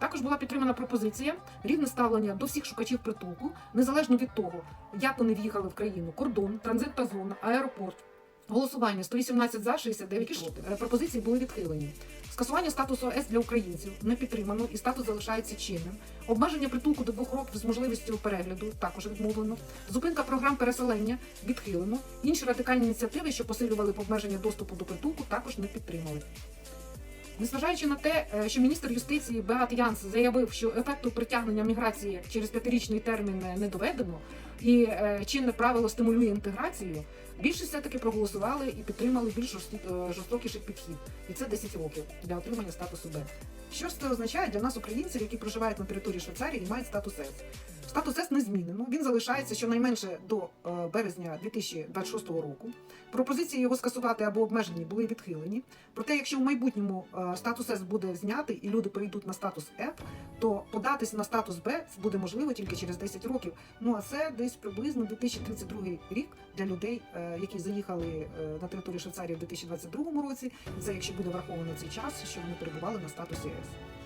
Також була підтримана пропозиція рівне ставлення до всіх шукачів притулку, незалежно від того, як вони в'їхали в країну, кордон, транзитна зона, аеропорт. Голосування 118 за, 69 проти. Е, Пропозиції були відхилені. Скасування статусу ОС для українців не підтримано і статус залишається чинним. Обмеження притулку до двох років з можливістю перегляду також відмовлено. Зупинка програм переселення відхилено. Інші радикальні ініціативи, що посилювали обмеження доступу до притулку, також не підтримали. Незважаючи на те, е, що міністр юстиції Беат Янс заявив, що ефекту притягнення міграції через п'ятирічний термін е, не доведено, і е, чинне правило стимулює інтеграцію, більшість все-таки проголосували і підтримали більш жорстокіший підхід, і це 10 років для отримання статусу Б. Що ж це означає для нас, українців, які проживають на території Швейцарії і мають статус С? Статус С не змінено. Він залишається щонайменше до е, березня 2026 року. Пропозиції його скасувати або обмежені були відхилені. Проте, якщо в майбутньому е, статус С буде знятий і люди перейдуть на статус F, то податись на статус Б буде можливо тільки через 10 років. Ну а це десь приблизно 2032 рік для людей, е, які заїхали на територію Швейцарії в 2022 році. Це якщо буде враховано цей час, що вони перебували на статусі С.